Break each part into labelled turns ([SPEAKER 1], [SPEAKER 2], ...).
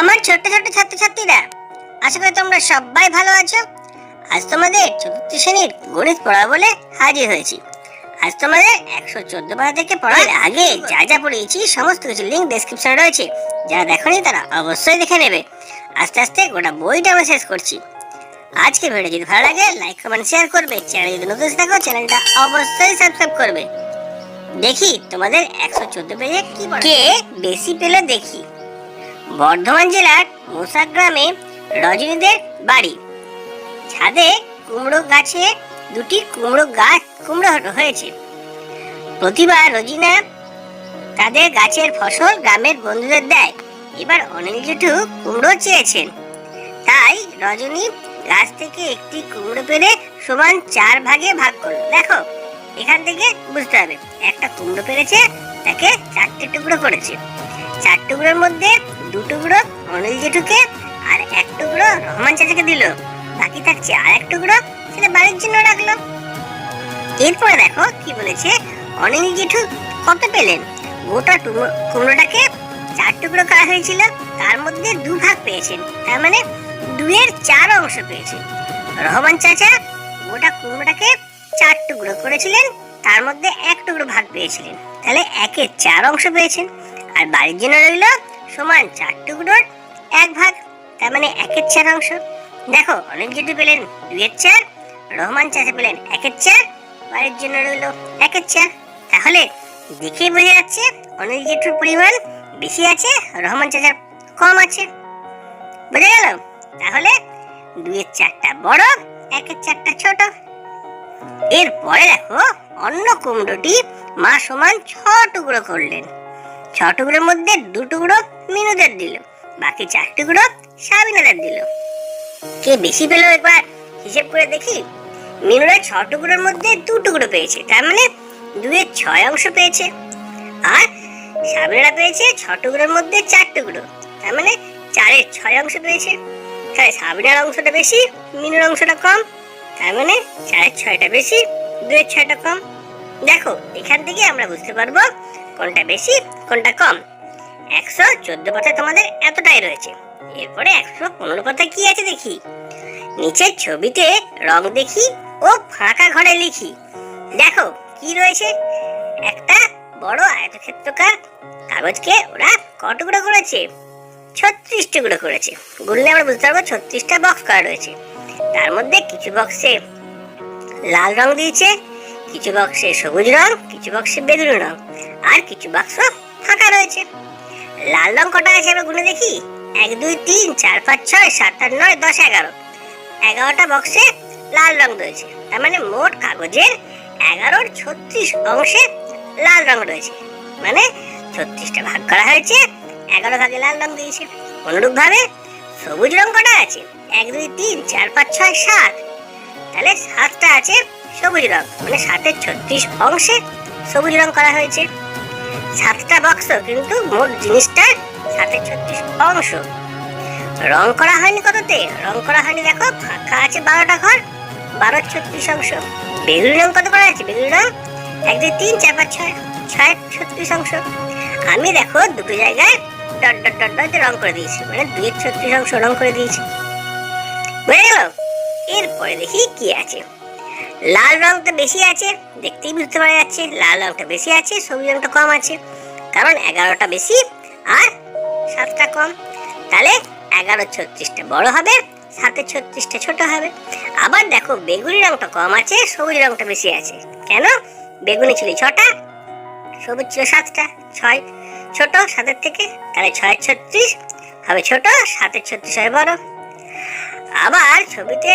[SPEAKER 1] আমার ছোট্ট ছোট্ট ছাত্রছাত্রীরা আশা করি তোমরা সবাই ভালো আছো আজ তোমাদের চতুর্থ শ্রেণীর গণিত পড়া বলে হাজির হয়েছি আজ তোমাদের একশো চোদ্দ পাড়া থেকে পড়ার আগে যা যা পড়িয়েছি সমস্ত কিছু লিঙ্ক ডেসক্রিপশনে রয়েছে যারা দেখনি তারা অবশ্যই দেখে নেবে আস্তে আস্তে গোটা বইটা আমরা শেষ করছি আজকে ভিডিও যদি ভালো লাগে লাইক কমেন্ট শেয়ার করবে চ্যানেল যদি নতুন থাকো চ্যানেলটা অবশ্যই সাবস্ক্রাইব করবে দেখি তোমাদের একশো চোদ্দ পেজে কি কে বেশি পেলে দেখি বর্ধমান জেলার গ্রামে রজনীদের বাড়ি ছাদে কুমড়ো গাছে দুটি কুমড়ো গাছ কুমড়ো হয়েছে প্রতিবার রজিনা তাদের গাছের ফসল গ্রামের বন্ধুদের দেয় এবার অনিল জেঠু কুমড়ো চেয়েছেন তাই রজনী গাছ থেকে একটি কুমড়ো পেলে সমান চার ভাগে ভাগ করলো দেখো এখান থেকে বুঝতে হবে একটা কুমড়ো পেরেছে তাকে চারটে টুকরো করেছে চার টুকরোর মধ্যে দু টুকরো অনিল জেঠুকে আর এক টুকরো রহমান চাচাকে দিল বাকি থাকছে আর এক টুকরো সেটা বাড়ির জন্য রাখলো এরপরে দেখো কি বলেছে অনিল জেঠু কত পেলেন গোটা কুমড়োটাকে চার টুকরো করা হয়েছিল তার মধ্যে দু ভাগ পেয়েছেন তার মানে দুয়ের চার অংশ পেয়েছেন রহমান চাচা গোটা কুমড়োটাকে চার টুকরো করেছিলেন তার মধ্যে এক টুকরো ভাগ পেয়েছিলেন তাহলে একের চার অংশ পেয়েছেন আর বাড়ির জন্য রইল সমান চার টুকরোর এক ভাগ তার মানে একের চার অংশ দেখো অনেক পেলেন দুয়ের চার রহমান চাষে পেলেন একের চার বাড়ির জন্য রইল একের চার তাহলে দেখেই বোঝা যাচ্ছে অনেক পরিমাণ বেশি আছে রহমান চাষের কম আছে বোঝা গেল তাহলে দুয়ের চারটা বড় একের চারটা ছোট এরপরে দেখো অন্য কুমড়োটি মা সমান ছ টুকরো করলেন ছ টুকরোর মধ্যে দু টুকরো মিনুদের দিল বাকি চার টুকরো সাবিনাদের দিল কে বেশি পেল একবার হিসেব করে দেখি মিনুরা ছ টুকরোর মধ্যে দু টুকরো পেয়েছে তার মানে দুয়ের ছয় অংশ পেয়েছে আর সাবিনারা পেয়েছে ছ টুকরোর মধ্যে চার টুকরো তার মানে চারের ছয় অংশ পেয়েছে তাহলে সাবিনার অংশটা বেশি মিনুর অংশটা কম তার মানে চারের ছয়টা বেশি দুয়ের ছয়টা কম দেখো এখান থেকে আমরা বুঝতে পারবো কোনটা বেশি কোনটা কম একশো চোদ্দ পথে তোমাদের এতটাই রয়েছে এরপরে একশো পনেরো পথে কি আছে দেখি নিচের ছবিতে রং দেখি ও ফাঁকা ঘরে লিখি দেখো কি রয়েছে একটা বড় আয়তক্ষেত্রকার কাগজকে ওরা ক করেছে ছত্রিশ টুকরো করেছে ঘুরলে আমরা বুঝতে পারবো ছত্রিশটা বক্স করা রয়েছে তার মধ্যে কিছু বক্সে লাল রং দিয়েছে কিছু বক্সে সবুজ রং কিছু বক্সে বেগুনি রং আর কিছু বাক্স ফাঁকা রয়েছে লাল রং কটা আছে আমরা গুনে দেখি এক দুই তিন চার পাঁচ ছয় সাত আট নয় দশ এগারো এগারোটা বক্সে লাল রং রয়েছে তার মানে মোট কাগজের এগারোর ছত্রিশ অংশে লাল রং রয়েছে মানে ছত্রিশটা ভাগ করা হয়েছে এগারো ভাগে লাল রং দিয়েছে অনুরূপভাবে সবুজ রং কটা আছে এক দুই তিন চার পাঁচ ছয় সাত তাহলে সাতটা আছে সবুজ রং মানে সাতের ছত্রিশ অংশে সবুজ রং করা হয়েছে সাতটা বক্স কিন্তু মোট জিনিসটা সাথে ছত্রিশ অংশ রং করা হয়নি কততে রং করা হয়নি দেখো ফাঁকা আছে বারোটা ঘর বারো ছত্রিশ অংশ বেগুনি রং কত করা আছে বেগুনি রং এক দুই তিন চার পাঁচ ছয় ছয় ছত্রিশ অংশ আমি দেখো দুটো জায়গায় ডট ডট ডট ডট রং করে দিয়েছি মানে দুই ছত্রিশ অংশ রং করে দিয়েছি বুঝে গেল এরপরে দেখি কি আছে লাল রঙটা বেশি আছে দেখতেই বুঝতে পারা যাচ্ছে লাল রঙটা বেশি আছে সবুজ রঙটা কম আছে কারণ এগারোটা বেশি আর সাতটা কম তাহলে এগারো ছত্রিশটা বড় হবে সাথে ছত্রিশটা ছোট হবে আবার দেখো বেগুনি রঙটা কম আছে সবুজ রঙটা বেশি আছে কেন বেগুনি ছিল ছটা সবুজ ছিল সাতটা ছয় ছোট সাতের থেকে তাহলে ছয় ছত্রিশ হবে ছোট সাতের ছত্রিশ হবে বড় আবার ছবিতে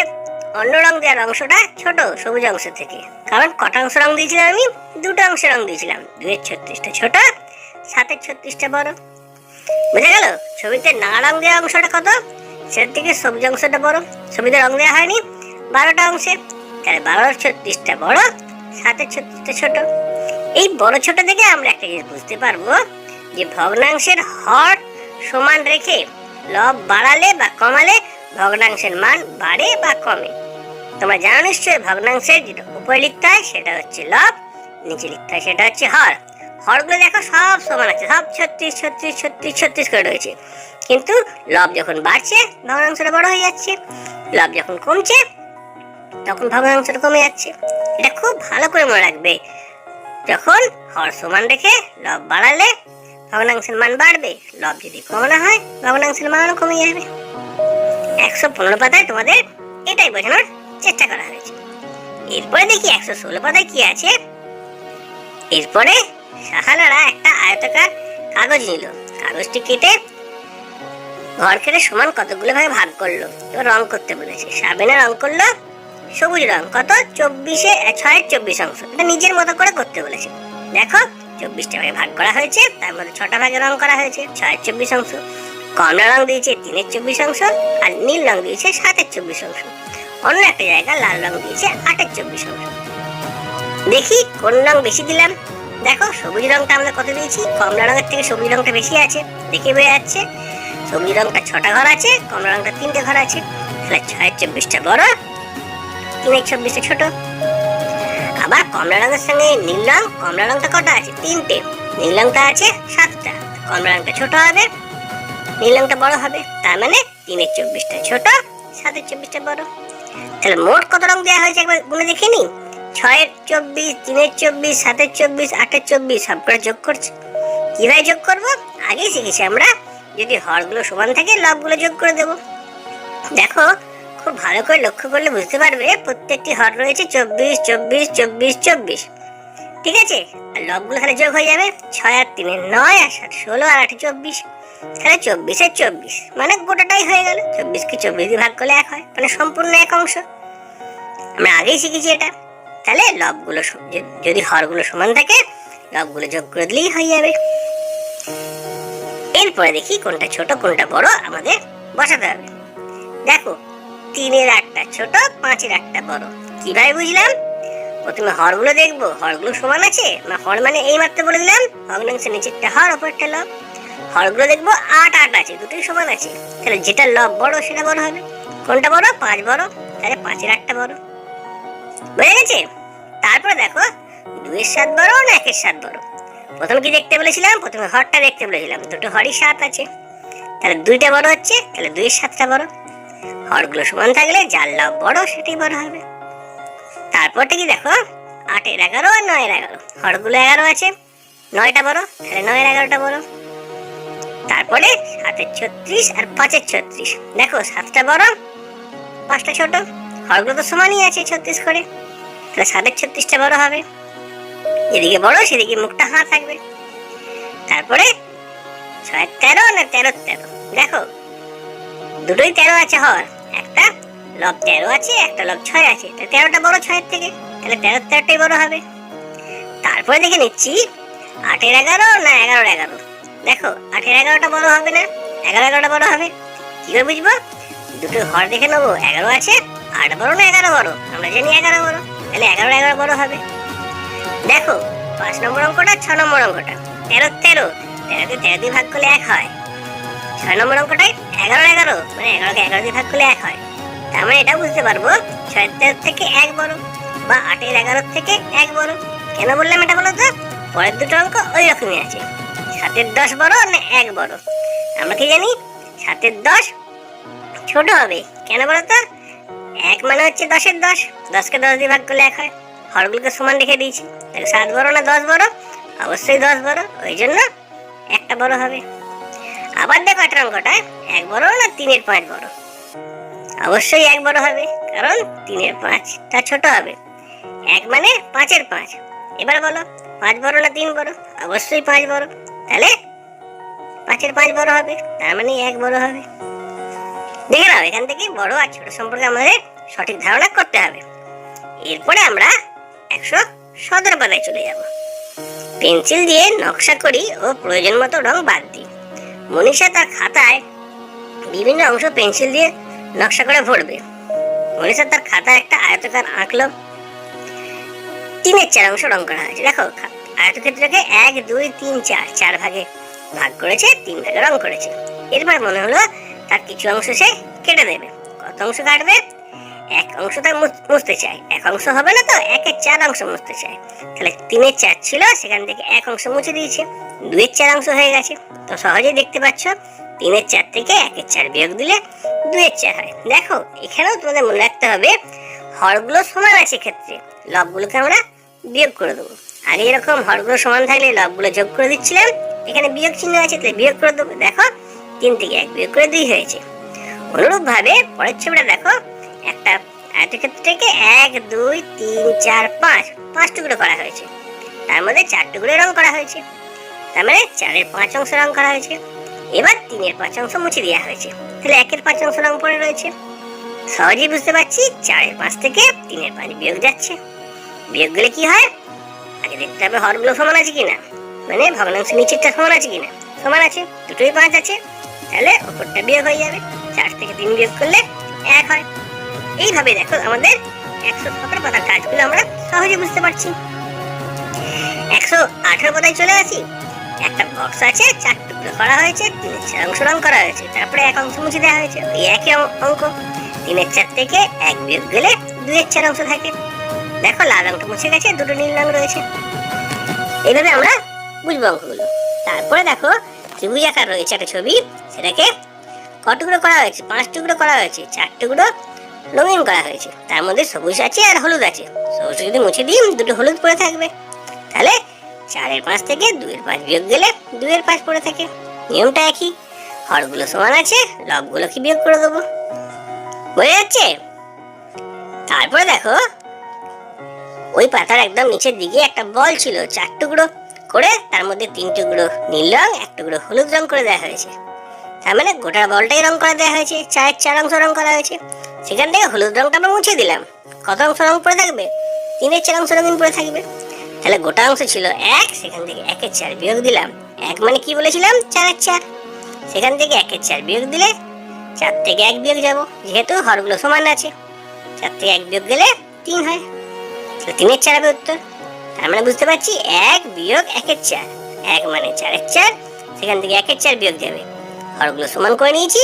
[SPEAKER 1] অন্য রং দেওয়ার অংশটা ছোট সবুজ অংশ থেকে কারণ কটা অংশ রং দিয়েছিলাম আমি দুটো অংশ রং দিয়েছিলাম দুয়ের ছত্রিশটা ছোট সাতের ছত্রিশটা বড় বুঝে গেল ছবিতে না রং দেওয়া অংশটা কত সেটার থেকে সবুজ অংশটা বড় ছবিতে রং দেওয়া হয়নি বারোটা অংশে তাহলে বারোর ছত্রিশটা বড় সাতের ছত্রিশটা ছোট এই বড় ছোট থেকে আমরা একটা জিনিস বুঝতে পারবো যে ভগ্নাংশের হর সমান রেখে লব বাড়ালে বা কমালে ভগ্নাংশের মান বাড়ে বা কমে তোমরা জানো নিশ্চয়ই ভগ্নাংশে যেটা উপরে লিখতে হয় সেটা হচ্ছে লব নিচে লিখতে হয় সেটা হচ্ছে হর হরগুলো দেখো সব সমান আছে সব ছত্রিশ ছত্রিশ ছত্রিশ ছত্রিশ করে রয়েছে কিন্তু লব যখন বাড়ছে ভগ্নাংশটা বড় হয়ে যাচ্ছে লব যখন কমছে তখন ভগ্নাংশটা কমে যাচ্ছে এটা খুব ভালো করে মনে রাখবে যখন হর সমান রেখে লব বাড়ালে ভগ্নাংশের মান বাড়বে লব যদি না হয় ভগ্নাংশের মানও কমে যাবে একশো পনেরো পাতায় তোমাদের এটাই বোঝানোর চেষ্টা করা হয়েছে এরপরে দেখি একশো ষোলো পাতায় কি আছে এরপরে সাহানারা একটা আয়তাকার কাগজ নিল কাগজটি কেটে ঘর কেটে সমান কতগুলো ভাবে ভাগ করলো এবার রং করতে বলেছে সাবেনা রং করলো সবুজ রং কত চব্বিশে ছয়ের চব্বিশ অংশ এটা নিজের মতো করে করতে বলেছে দেখো চব্বিশটা ভাগে ভাগ করা হয়েছে তার মধ্যে ছটা ভাগে রং করা হয়েছে ছয়ের চব্বিশ অংশ কমলা রং দিয়েছে তিনের চব্বিশ অংশ আর নীল রং দিয়েছে সাতের চব্বিশ অংশ অন্য একটা জায়গা লাল রং দিয়েছে আটের চব্বিশ অংশ দেখি কোন রং বেশি দিলাম দেখো সবুজ রংটা আমরা কত দিয়েছি কমলা রঙের থেকে সবুজ রংটা বেশি আছে দেখে বেড়ে যাচ্ছে সবুজ রংটা ছটা ঘর আছে কমলা রংটা তিনটে ঘর আছে তাহলে ছয়ের চব্বিশটা বড় তিনের চব্বিশটা ছোট আবার কমলা রঙের সঙ্গে নীল রং কমলা রংটা কটা আছে তিনটে নীল রংটা আছে সাতটা কমলা রংটা ছোট হবে নীল রংটা বড় হবে তার মানে তিনের চব্বিশটা ছোট সাতের চব্বিশটা বড় তাহলে মোট কত রং দেওয়া হয়েছে একবার গুনে দেখে নি ছয়ের চব্বিশ তিনের চব্বিশ সাতের চব্বিশ আটের চব্বিশ সবকটা যোগ করছে কীভাবে যোগ করব আগেই শিখেছি আমরা যদি হরগুলো সমান থাকে লবগুলো যোগ করে দেবো দেখো খুব ভালো করে লক্ষ্য করলে বুঝতে পারবে প্রত্যেকটি হর রয়েছে চব্বিশ চব্বিশ চব্বিশ চব্বিশ ঠিক আছে আর লবগুলো তাহলে যোগ হয়ে যাবে ছয় আর তিনের নয় আর সাত ষোলো আর আট চব্বিশ তাহলে চব্বিশ চব্বিশ মানে গোটাটাই হয়ে গেল চব্বিশকে চব্বিশ ভাগ করলে এক হয় মানে সম্পূর্ণ এক অংশ আমরা আগেই শিখেছি এটা তাহলে লবগুলো যদি হরগুলো সমান থাকে লবগুলো যোগ করে দিলেই হয়ে যাবে এরপরে দেখি কোনটা ছোট কোনটা বড় আমাদের বসাতে হবে দেখো তিনের আটটা ছোট পাঁচের আটটা বড় কিভাবে বুঝলাম প্রথমে হরগুলো দেখবো হরগুলো সমান আছে না হর মানে এই মাত্র বলে দিলাম ভগ্নাংশের নিচেরটা হর ওপরটা লব হরগুলো দেখবো আট আট আছে দুটোই সমান আছে তাহলে যেটা লব বড় সেটা বড় হবে কোনটা বড় পাঁচ বড় তাহলে পাঁচের আটটা বড় বুঝে গেছে তারপরে দেখো দুইয়ের সাত বড় না একের সাত বড় প্রথমে কি দেখতে বলেছিলাম প্রথমে হরটা দেখতে বলেছিলাম দুটো হরই সাত আছে তাহলে দুইটা বড় হচ্ছে তাহলে দুইয়ের সাতটা বড় হরগুলো সমান থাকলে যার লব বড় সেটাই বড় হবে তারপরটা কি দেখো আটের এগারো আর নয়ের এগারো হরগুলো এগারো আছে নয়টা বড় তাহলে নয়ের এগারোটা বড় তারপরে হাতে ছত্রিশ আর পাঁচের ছত্রিশ দেখো সাতটা বড় পাঁচটা ছোট হরগুলো তো সমানই আছে ছত্রিশ করে তাহলে সাতের ছত্রিশটা বড় হবে যেদিকে বড় সেদিকে মুখটা হাঁ থাকবে তারপরে ছয়ের তেরো না তেরো তেরো দেখো দুটোই তেরো আছে হর একটা লব তেরো আছে একটা লব ছয় আছে তাহলে তেরোটা বড় ছয়ের থেকে তাহলে তেরো তেরোটাই বড় হবে তারপরে দেখে নিচ্ছি আটের এগারো না এগারোর এগারো দেখো আটের এগারোটা বড় হবে না এগারো এগারোটা বড় হবে কি করে বুঝবো দুটো ঘর দেখে নেবো এগারো আছে আট বড় না এগারো বড় আমরা জানি এগারো বড় তাহলে এগারো এগারো বড় হবে দেখো পাঁচ নম্বর অঙ্কটা ছ নম্বর অঙ্কটা তেরো তেরো তেরোতে তেরো দিয়ে ভাগ করলে এক হয় ছয় নম্বর অঙ্কটাই এগারো এগারো মানে এগারোকে এগারো দিয়ে ভাগ করলে এক হয় তার মানে এটা বুঝতে পারবো ছয় তেরো থেকে এক বড় বা আটের এগারোর থেকে এক বড় কেন বললাম এটা বলো তো পরের দুটো অঙ্ক ওই রকমই আছে সাতের দশ বড় না এক বড় আমরা কি জানি সাতের দশ ছোট হবে কেন বলো তো এক মানে হচ্ছে দশের দশ দশকে দশ দিয়ে ভাগ করলে এক হয় হরগুলোকে সমান রেখে দিয়েছি তাহলে সাত বড় না দশ বড় অবশ্যই দশ বড় ওই জন্য একটা বড় হবে আবার দেখো একটা অঙ্কটা হ্যাঁ? এক বড় না তিনের পাঁচ বড় অবশ্যই এক বড় হবে কারণ তিনের পাঁচ তা ছোট হবে এক মানে পাঁচের পাঁচ এবার বলো পাঁচ বড় না তিন বড় অবশ্যই পাঁচ বড় তাহলে পাঁচের পাঁচ বড় হবে তার মানে এক বড় হবে দেখে নাও এখান থেকে বড় আর ছোট সম্পর্কে আমাদের সঠিক ধারণা করতে হবে এরপরে আমরা একশো সতেরো পাতায় চলে যাব পেন্সিল দিয়ে নকশা করি ও প্রয়োজন মতো রং বাদ দিই মনীষা তার খাতায় বিভিন্ন অংশ পেন্সিল দিয়ে নকশা করে ভরবে মনীষা তার খাতায় একটা আয়তকার আঁকলো তিনের চার অংশ রং করা হয়েছে দেখো আয়তক্ষেত্রকে এক দুই তিন চার চার ভাগে ভাগ করেছে তিন ভাগে রং করেছে এরপর মনে হলো তার কিছু অংশ সে কেটে দেবে কত অংশ কাটবে এক অংশ তার মুছতে চায় এক অংশ হবে না তো একের চার অংশ মুছতে চায় তাহলে তিনের চার ছিল সেখান থেকে এক অংশ মুছে দিয়েছে দুয়ের চার অংশ হয়ে গেছে তো সহজেই দেখতে পাচ্ছ তিনের চার থেকে একের চার বিয়োগ দিলে দুয়ের চার হয় দেখো এখানেও তোমাদের মনে রাখতে হবে হরগুলো সমান আছে ক্ষেত্রে লবগুলোকে আমরা বিয়োগ করে দেবো আগে এরকম হরগুলো সমান থাকলে লবগুলো যোগ করে দিচ্ছিলাম এখানে বিয়োগ চিহ্ন আছে তাহলে বিয়োগ করে দেবো দেখো তিন থেকে এক বিয়োগ করে দুই হয়েছে
[SPEAKER 2] অনুরূপভাবে
[SPEAKER 1] পরের ছবিটা দেখো একটা আয়তক্ষেত্র থেকে এক দুই তিন চার পাঁচ পাঁচ টুকরো করা হয়েছে তার মধ্যে চার টুকরো রং করা হয়েছে তার মানে চারের পাঁচ অংশ রং করা হয়েছে এবার তিনের পাঁচ অংশ মুছে দেওয়া হয়েছে তাহলে একের পাঁচ অংশ রং পড়ে রয়েছে সহজেই বুঝতে পারছি চারের পাঁচ থেকে তিনের পাঁচ বিয়োগ যাচ্ছে বিয়োগ গেলে কি হয় আগে দেখতে হবে হরগুলো সমান আছে কিনা মানে ভগ্নাংশ নিচেরটা সমান আছে কিনা সমান আছে দুটোই পাঁচ আছে তাহলে ওপরটা বিয়োগ হয়ে যাবে চার থেকে তিন বিয়োগ করলে এক হয় এইভাবে দেখো আমাদের একশো সতেরো পাতার কাজগুলো আমরা সহজে বুঝতে পারছি একশো আঠেরো পাতায় চলে আসি একটা বক্স আছে চার টুকরো করা হয়েছে তিনের চার অংশ রং করা হয়েছে তারপরে এক অংশ মুছে দেওয়া হয়েছে ওই একই অঙ্ক তিনের চার থেকে এক বিয়োগ গেলে দুয়ের চার অংশ থাকে দেখো লাল রঙটা মুছে গেছে দুটো নীল রং রয়েছে এইভাবে আমরা বুঝবো অঙ্কগুলো তারপরে দেখো ত্রিভুজ আকার রয়েছে একটা ছবি সেটাকে ক টুকরো করা হয়েছে পাঁচ টুকরো করা হয়েছে চার টুকরো রঙিন করা হয়েছে তার মধ্যে সবুজ আছে আর হলুদ আছে সবুজ যদি মুছে দিই দুটো হলুদ পড়ে থাকবে তাহলে চারের পাঁচ থেকে দুয়ের পাঁচ বিয়োগ গেলে দুয়ের পাঁচ পড়ে থাকে নিয়মটা একই হরগুলো সমান আছে লবগুলোকে বিয়োগ করে দেবো বোঝা যাচ্ছে তারপরে দেখো ওই পাতার একদম নিচের দিকে একটা বল ছিল চার টুকরো করে তার মধ্যে তিন টুকরো নীল রং এক টুকরো হলুদ রং করে দেওয়া হয়েছে তার মানে গোটা বলটাই রং করে দেওয়া হয়েছে চায়ের চার অংশ রং করা হয়েছে সেখান থেকে হলুদ রংটা আমরা মুছে দিলাম কত অংশ রং পড়ে থাকবে তিনের চার অংশ রঙিন পড়ে থাকবে তাহলে গোটা অংশ ছিল এক সেখান থেকে একের চার বিয়োগ দিলাম এক মানে কি বলেছিলাম চারের চার সেখান থেকে একের চার বিয়োগ দিলে চার থেকে এক বিয়োগ যাব যেহেতু হরগুলো সমান আছে চার থেকে এক বিয়োগ গেলে তিন হয় তিনের চার হবে উত্তর তার মানে বুঝতে পারছি এক বিয়োগ একের চার এক মানে চারের চার সেখান থেকে একের চার বিয়োগ যাবে হরগুলো সমান করে নিয়েছি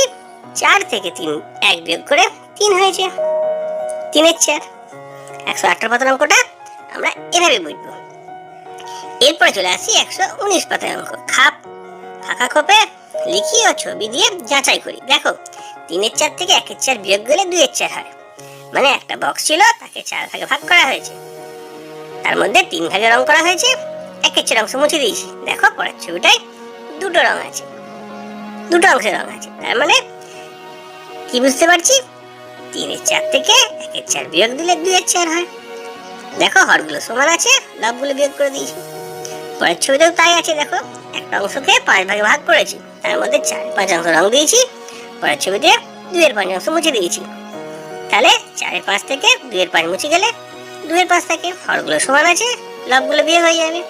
[SPEAKER 1] চার থেকে তিন এক বিয়োগ করে তিন হয়েছে তিনের চার একশো আঠারো পাতার অঙ্কটা আমরা এভাবে বুঝবো এরপরে চলে আসি একশো উনিশ পাতার অঙ্ক খাপ ফাঁকা খোপে লিখি ও ছবি দিয়ে যাচাই করি দেখো তিনের চার থেকে একের চার বিয়োগ গেলে দুইয়ের চার হয় মানে একটা বক্স ছিল তাকে চার ভাগে ভাগ করা হয়েছে তার মধ্যে তিন ভাগে রং করা হয়েছে এক ইচ্ছে অংশ মুছে দিয়েছি দেখো পরের ছবিটায় দুটো রং আছে দুটো অংশের রং আছে তার মানে কি বুঝতে পারছি তিনের চার থেকে একের চার বিয়োগ দিলে এক চার হয় দেখো হরগুলো সমান আছে লবগুলো বিয়োগ করে দিয়েছি পরের ছবিতেও তাই আছে দেখো একটা অংশকে পাঁচ ভাগে ভাগ করেছি তার মধ্যে চার পাঁচ অংশ রং দিয়েছি পরের ছবিতে দুইয়ের পাঁচ অংশ মুছে দিয়েছি তাহলে চারের পাঁচ থেকে দুইয়ের পাঁচ মুছে গেলে দুয়ের পাশ থাকে হরগুলো সমান আছে লবগুলো বিয়ে হয়ে যাবে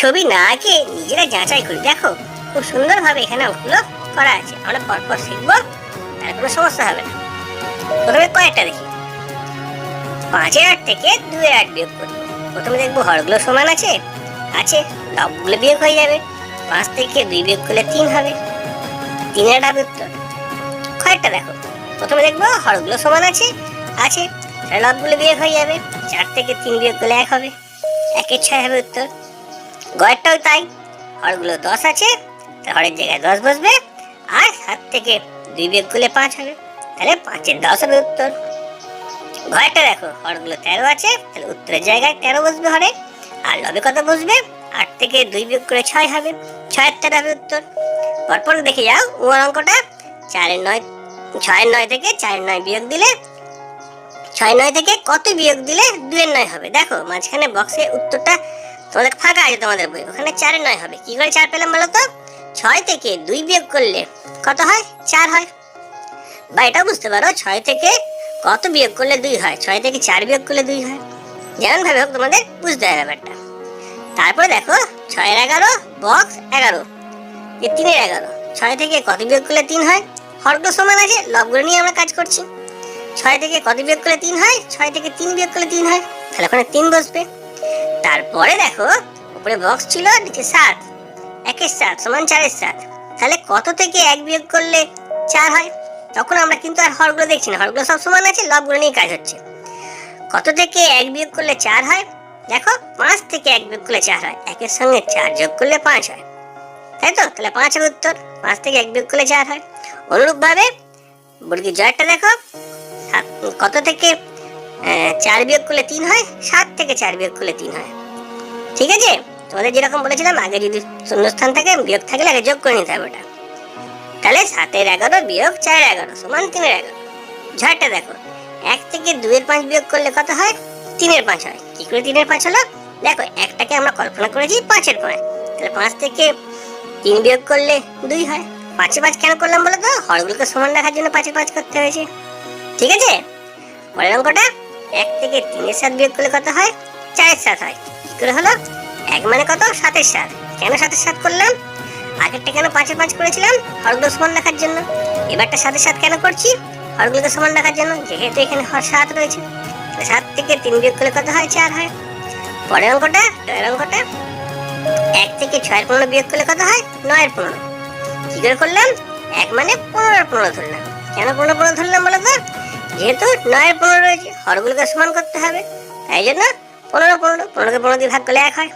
[SPEAKER 1] ছবি না আঁকে নিজেরা যাচাই করি দেখো খুব সুন্দরভাবে এখানে ওগুলো করা আছে আমরা পরপর শিখবো তার কোনো সমস্যা হবে না প্রথমে কয়েকটা দেখি পাঁচের আট থেকে দুয়ে আট বিয়োগ করি প্রথমে দেখবো হরগুলো সমান আছে আছে লবগুলো বিয়োগ হয়ে যাবে পাঁচ থেকে দুই বিয়োগ করলে তিন হবে তিন আট হবে উত্তর কয়েকটা দেখো প্রথমে দেখবো হরগুলো সমান আছে আছে লবগুলো বিয়ে হয়ে যাবে চার থেকে তিন বিয়ে করলে এক হবে একের ছয় হবে উত্তর গয়েরটাও তাই হরগুলো দশ আছে হরের জায়গায় দশ বসবে আর সাত থেকে দুই বিয়ে করলে পাঁচ হবে তাহলে পাঁচের দশ হবে উত্তর ঘরটা দেখো হরগুলো তেরো আছে তাহলে উত্তরের জায়গায় তেরো বসবে হরে আর লবে কত বসবে আট থেকে দুই বিয়োগ করে ছয় হবে ছয়ের তেরো হবে উত্তর পরপর দেখে যাও উমার অঙ্কটা চারের নয় ছয়ের নয় থেকে চারের নয় বিয়োগ দিলে ছয় নয় থেকে কত বিয়োগ দিলে দুয়ের নয় হবে দেখো মাঝখানে বক্সে উত্তরটা তোমাদের ফাঁকা আছে তোমাদের বই ওখানে চারে নয় হবে কি করে চার পেলাম বলো তো ছয় থেকে দুই বিয়োগ করলে কত হয় চার হয় বা এটা বুঝতে পারো ছয় থেকে কত বিয়োগ করলে দুই হয় ছয় থেকে চার বিয়োগ করলে দুই হয় যেমনভাবে হোক তোমাদের বুঝতে হয় ব্যাপারটা তারপরে দেখো ছয়ের এগারো বক্স এগারো এ তিনের এগারো ছয় থেকে কত বিয়োগ করলে তিন হয় হরগুলো সমান আছে লবগুলো নিয়ে আমরা কাজ করছি ছয় থেকে কত বিয়োগ করলে তিন হয় ছয় থেকে তিন বিয়োগ করলে তিন হয় তাহলে ওখানে তিন বসবে তারপরে দেখো উপরে বক্স ছিল নিচে সাত একের সাত সমান চারের সাত তাহলে কত থেকে এক বিয়োগ করলে চার হয় তখন আমরা কিন্তু আর হরগুলো দেখছি না হরগুলো সব সমান আছে লবগুলো নিয়ে কাজ হচ্ছে কত থেকে এক বিয়োগ করলে চার হয় দেখো পাঁচ থেকে এক বিয়োগ করলে চার হয় একের সঙ্গে চার যোগ করলে পাঁচ হয় তাই তো তাহলে পাঁচ উত্তর পাঁচ থেকে এক বিয়োগ করলে চার হয় অনুরূপভাবে বলি জয়টা দেখো কত থেকে চার বিয়োগ করলে তিন হয় সাত থেকে চার বিয়োগ করলে তিন হয় ঠিক আছে তোমাদের যেরকম বলেছিলাম আগে যদি শূন্যস্থান থাকে বিয়োগ থাকলে আগে যোগ করে নিতে হবে ওটা তাহলে সাতের এগারো বিয়োগ চারের এগারো সমান তিনের এগারো ঝড়টা দেখো এক থেকে দুয়ের পাঁচ বিয়োগ করলে কত হয় তিনের পাঁচ হয় কী করে তিনের পাঁচ হলো দেখো একটাকে আমরা কল্পনা করেছি পাঁচের পাঁচ তাহলে পাঁচ থেকে তিন বিয়োগ করলে দুই হয় পাঁচে পাঁচ কেন করলাম বলো তো হরগুলোকে সমান রাখার জন্য পাঁচে পাঁচ করতে হয়েছে ঠিক আছে পরের অঙ্কটা এক থেকে তিনের সাত বিয়োগ করলে কত হয় চারের সাত হয় কি করে হলো এক মানে কত সাতের সাত কেন সাতের সাত করলাম আগেরটা কেন পাঁচে পাঁচ করেছিলাম হরগুলো সমান রাখার জন্য এবারটা সাতের সাত কেন করছি হরগুলোকে সমান রাখার জন্য যেহেতু এখানে হর সাত রয়েছে সাত থেকে তিন বিয়োগ করলে কত হয় চার হয় পরের অঙ্কটা নয়ের অঙ্কটা এক থেকে ছয়ের পনেরো বিয়োগ করলে কত হয় নয়ের পনেরো কী করে করলাম এক মানে পনেরোর পনেরো ধরলাম কেন পনেরো পনেরো ধরলাম বলো তো যেহেতু নয়ের পনেরো রয়েছে হরগুলোকে সমান করতে হবে তাই জন্য পনেরো পনেরো পনেরোকে পনেরো দিয়ে ভাগ করলে এক হয়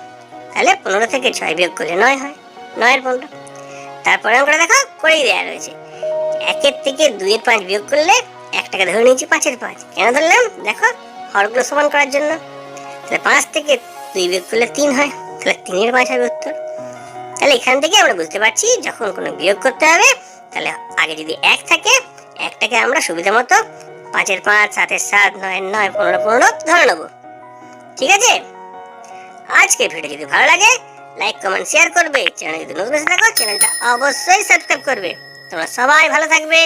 [SPEAKER 1] তাহলে পনেরো থেকে ছয় বিয়োগ করলে নয় হয় নয়ের পনেরো তারপরে অঙ্কটা দেখো করেই দেওয়া রয়েছে একের থেকে দুইয়ের পাঁচ বিয়োগ করলে একটাকে ধরে নিয়েছি পাঁচের পাঁচ কেন ধরলাম দেখো হরগুলো সমান করার জন্য তাহলে পাঁচ থেকে দুই বিয়োগ করলে তিন হয় তাহলে তিনের পাঁচ হবে উত্তর তাহলে এখান থেকে আমরা বুঝতে পারছি যখন কোনো বিয়োগ করতে হবে তাহলে আগে যদি এক থাকে একটাকে আমরা সুবিধা মতো পাঁচের পাঁচ সাতের সাত নয়ের নয় পনেরো পনেরো ধরে নেবো ঠিক আছে আজকে ভিডিও যদি ভালো লাগে লাইক কমেন্ট শেয়ার করবে চ্যানেল যদি নতুন থাকো চ্যানেলটা অবশ্যই সাবস্ক্রাইব করবে তোমরা সবাই ভালো থাকবে